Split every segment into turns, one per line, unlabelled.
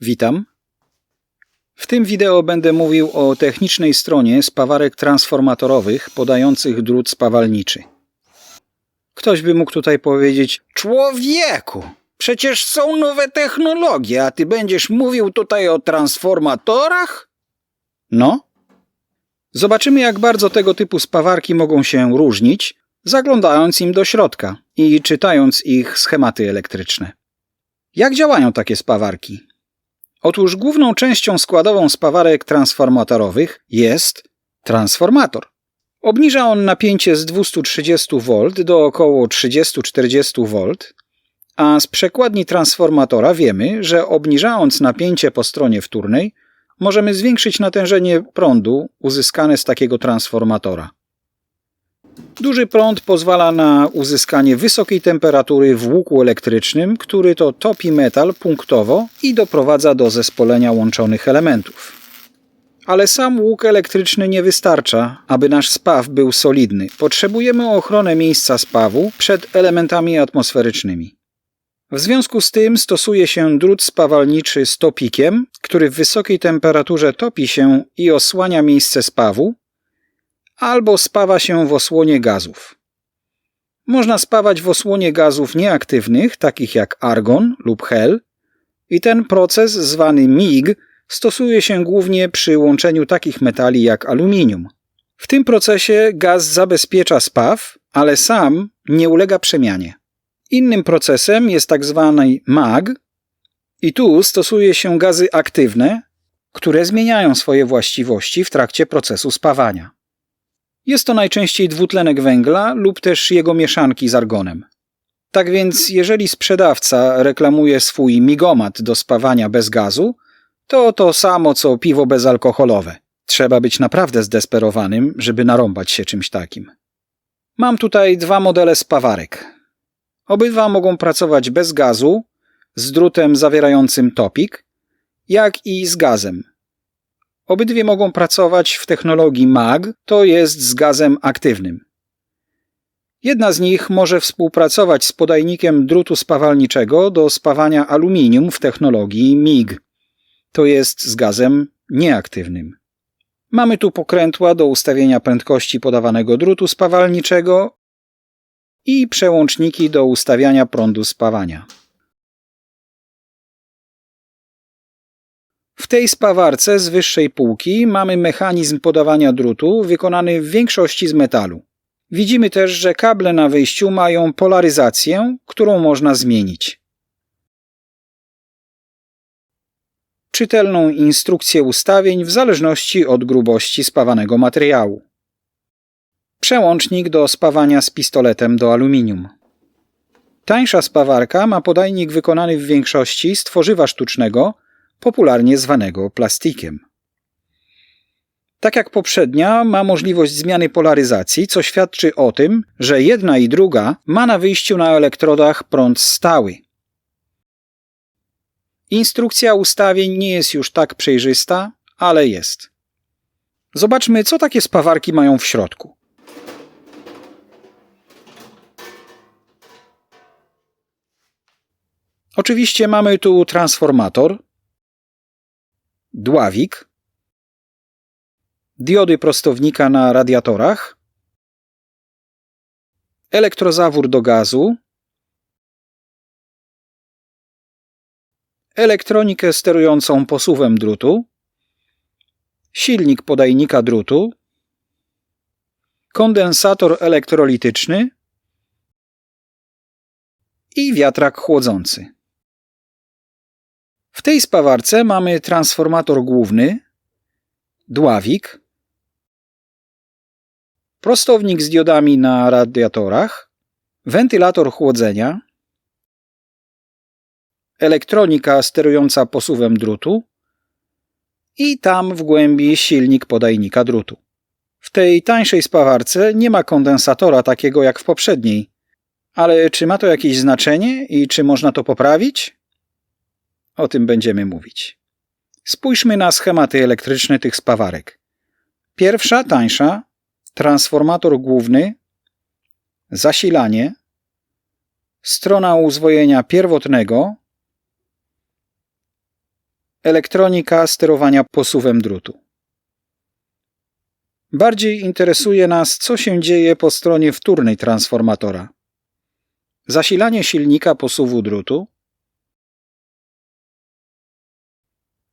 Witam. W tym wideo będę mówił o technicznej stronie spawarek transformatorowych podających drut spawalniczy. Ktoś by mógł tutaj powiedzieć: Człowieku, przecież są nowe technologie, a ty będziesz mówił tutaj o transformatorach? No. Zobaczymy, jak bardzo tego typu spawarki mogą się różnić, zaglądając im do środka i czytając ich schematy elektryczne. Jak działają takie spawarki? Otóż główną częścią składową spawarek transformatorowych jest transformator. Obniża on napięcie z 230 V do około 30-40 V, a z przekładni transformatora wiemy, że obniżając napięcie po stronie wtórnej, możemy zwiększyć natężenie prądu uzyskane z takiego transformatora. Duży prąd pozwala na uzyskanie wysokiej temperatury w łuku elektrycznym, który to topi metal punktowo i doprowadza do zespolenia łączonych elementów. Ale sam łuk elektryczny nie wystarcza, aby nasz spaw był solidny. Potrzebujemy ochronę miejsca spawu przed elementami atmosferycznymi. W związku z tym stosuje się drut spawalniczy z topikiem, który w wysokiej temperaturze topi się i osłania miejsce spawu, albo spawa się w osłonie gazów. Można spawać w osłonie gazów nieaktywnych, takich jak argon lub hel, i ten proces, zwany MIG, stosuje się głównie przy łączeniu takich metali jak aluminium. W tym procesie gaz zabezpiecza spaw, ale sam nie ulega przemianie. Innym procesem jest tak zwany MAG, i tu stosuje się gazy aktywne, które zmieniają swoje właściwości w trakcie procesu spawania. Jest to najczęściej dwutlenek węgla lub też jego mieszanki z argonem. Tak więc, jeżeli sprzedawca reklamuje swój migomat do spawania bez gazu, to to samo co piwo bezalkoholowe. Trzeba być naprawdę zdesperowanym, żeby narąbać się czymś takim. Mam tutaj dwa modele spawarek. Obydwa mogą pracować bez gazu, z drutem zawierającym topik, jak i z gazem, Obydwie mogą pracować w technologii MAG, to jest z gazem aktywnym. Jedna z nich może współpracować z podajnikiem drutu spawalniczego do spawania aluminium w technologii MIG, to jest z gazem nieaktywnym. Mamy tu pokrętła do ustawienia prędkości podawanego drutu spawalniczego i przełączniki do ustawiania prądu spawania. W tej spawarce z wyższej półki mamy mechanizm podawania drutu wykonany w większości z metalu. Widzimy też, że kable na wyjściu mają polaryzację, którą można zmienić. Czytelną instrukcję ustawień w zależności od grubości spawanego materiału. Przełącznik do spawania z pistoletem do aluminium. Tańsza spawarka ma podajnik wykonany w większości z tworzywa sztucznego, popularnie zwanego plastikiem. Tak jak poprzednia, ma możliwość zmiany polaryzacji, co świadczy o tym, że jedna i druga ma na wyjściu na elektrodach prąd stały. Instrukcja ustawień nie jest już tak przejrzysta, ale jest. Zobaczmy, co takie spawarki mają w środku. Oczywiście mamy tu transformator, dławik, diody prostownika na radiatorach, elektrozawór do gazu, elektronikę sterującą posuwem drutu, silnik podajnika drutu, kondensator elektrolityczny. I wiatrak chłodzący. W tej spawarce mamy transformator główny, dławik, prostownik z diodami na radiatorach, wentylator chłodzenia, elektronika sterująca posuwem drutu i tam w głębi silnik podajnika drutu. W tej tańszej spawarce nie ma kondensatora takiego jak w poprzedniej, ale czy ma to jakieś znaczenie i czy można to poprawić? O tym będziemy mówić. Spójrzmy na schematy elektryczne tych spawarek. Pierwsza, tańsza, transformator główny, zasilanie, strona uzwojenia pierwotnego, elektronika sterowania posuwem drutu. Bardziej interesuje nas, co się dzieje po stronie wtórnej transformatora. Zasilanie silnika posuwu drutu,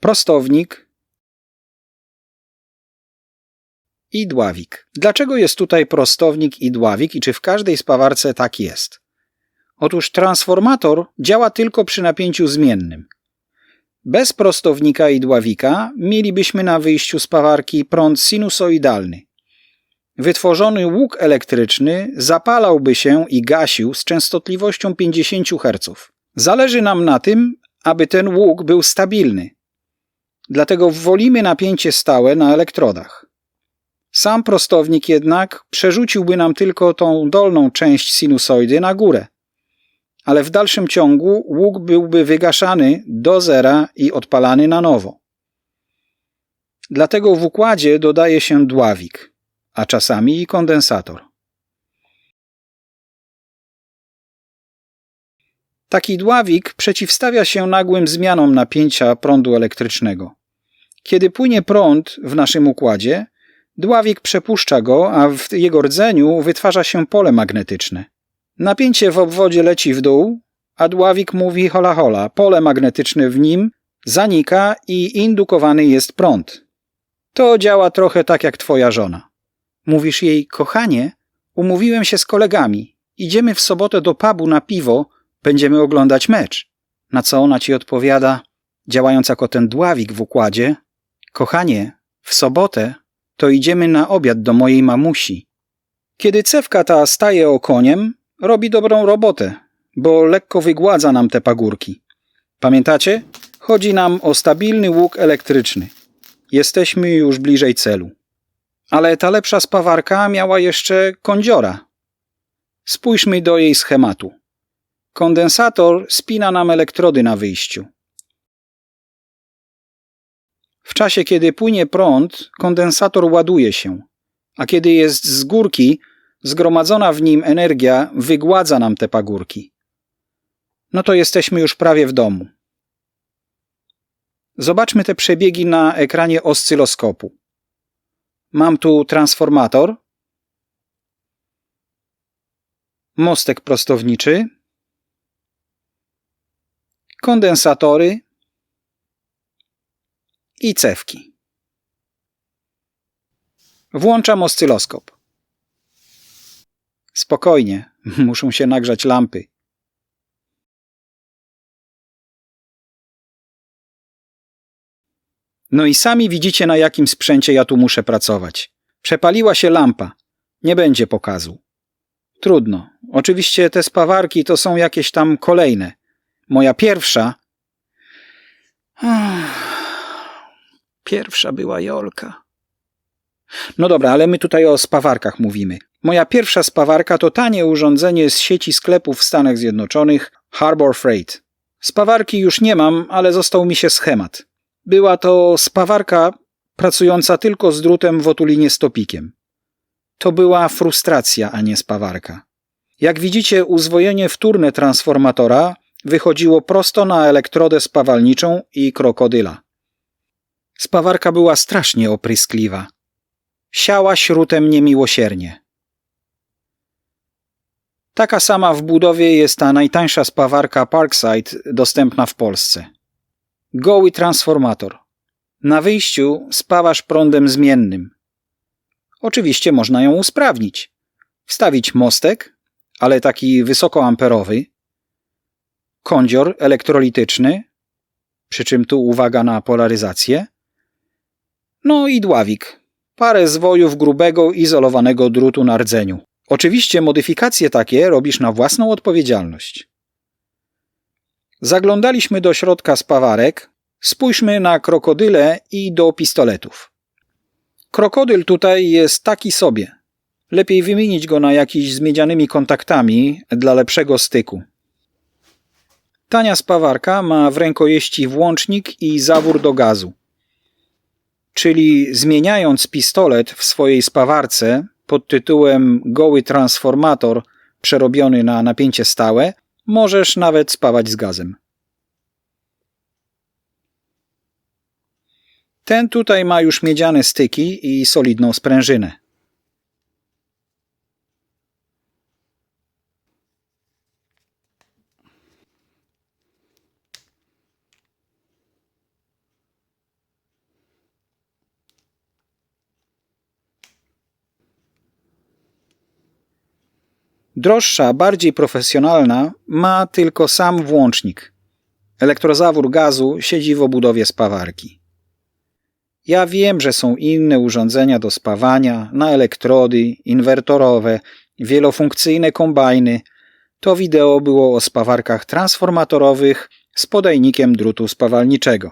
prostownik i dławik. Dlaczego jest tutaj prostownik i dławik i czy w każdej spawarce tak jest? Otóż transformator działa tylko przy napięciu zmiennym. Bez prostownika i dławika mielibyśmy na wyjściu spawarki prąd sinusoidalny. Wytworzony łuk elektryczny zapalałby się i gasił z częstotliwością 50 Hz. Zależy nam na tym, aby ten łuk był stabilny. Dlatego wolimy napięcie stałe na elektrodach. Sam prostownik jednak przerzuciłby nam tylko tą dolną część sinusoidy na górę. Ale w dalszym ciągu łuk byłby wygaszany do zera i odpalany na nowo. Dlatego w układzie dodaje się dławik, a czasami i kondensator. Taki dławik przeciwstawia się nagłym zmianom napięcia prądu elektrycznego. Kiedy płynie prąd w naszym układzie, Dławik przepuszcza go, a w jego rdzeniu wytwarza się pole magnetyczne. Napięcie w obwodzie leci w dół, a dławik mówi hola hola, pole magnetyczne w nim zanika i indukowany jest prąd. To działa trochę tak jak twoja żona. Mówisz jej, kochanie, umówiłem się z kolegami, idziemy w sobotę do pubu na piwo, będziemy oglądać mecz. Na co ona ci odpowiada, działając jako ten dławik w układzie, kochanie, w sobotę to idziemy na obiad do mojej mamusi. Kiedy cewka ta staje okoniem, robi dobrą robotę, bo lekko wygładza nam te pagórki. Pamiętacie? Chodzi nam o stabilny łuk elektryczny. Jesteśmy już bliżej celu. Ale ta lepsza spawarka miała jeszcze kądziora. Spójrzmy do jej schematu. Kondensator spina nam elektrody na wyjściu. W czasie, kiedy płynie prąd, kondensator ładuje się, a kiedy jest z górki, zgromadzona w nim energia wygładza nam te pagórki. No to jesteśmy już prawie w domu. Zobaczmy te przebiegi na ekranie oscyloskopu. Mam tu transformator, mostek prostowniczy, kondensatory, i cewki. Włączam oscyloskop. Spokojnie, muszą się nagrzać lampy. No i sami widzicie, na jakim sprzęcie ja tu muszę pracować. Przepaliła się lampa. Nie będzie pokazu. Trudno. Oczywiście te spawarki to są jakieś tam kolejne. Moja pierwsza. Pierwsza była Jolka. No dobra, ale my tutaj o spawarkach mówimy. Moja pierwsza spawarka to tanie urządzenie z sieci sklepów w Stanach Zjednoczonych Harbor Freight. Spawarki już nie mam, ale został mi się schemat. Była to spawarka pracująca tylko z drutem w otulinie z topikiem. To była frustracja, a nie spawarka. Jak widzicie, uzwojenie wtórne transformatora wychodziło prosto na elektrodę spawalniczą i krokodyla. Spawarka była strasznie opryskliwa. Siała śrutem niemiłosiernie. Taka sama w budowie jest ta najtańsza spawarka Parkside dostępna w Polsce. Goły transformator. Na wyjściu spawasz prądem zmiennym. Oczywiście można ją usprawnić. Wstawić mostek, ale taki wysokoamperowy, kądzior elektrolityczny, przy czym tu uwaga na polaryzację, no i dławik. Parę zwojów grubego, izolowanego drutu na rdzeniu. Oczywiście modyfikacje takie robisz na własną odpowiedzialność. Zaglądaliśmy do środka spawarek. Spójrzmy na krokodyle i do pistoletów. Krokodyl tutaj jest taki sobie. Lepiej wymienić go na jakiś z miedzianymi kontaktami dla lepszego styku. Tania spawarka ma w rękojeści włącznik i zawór do gazu czyli zmieniając pistolet w swojej spawarce pod tytułem Goły transformator przerobiony na napięcie stałe, możesz nawet spawać z gazem. Ten tutaj ma już miedziane styki i solidną sprężynę. Droższa, bardziej profesjonalna ma tylko sam włącznik. Elektrozawór gazu siedzi w obudowie spawarki. Ja wiem, że są inne urządzenia do spawania, na elektrody, inwertorowe, wielofunkcyjne kombajny. To wideo było o spawarkach transformatorowych z podajnikiem drutu spawalniczego.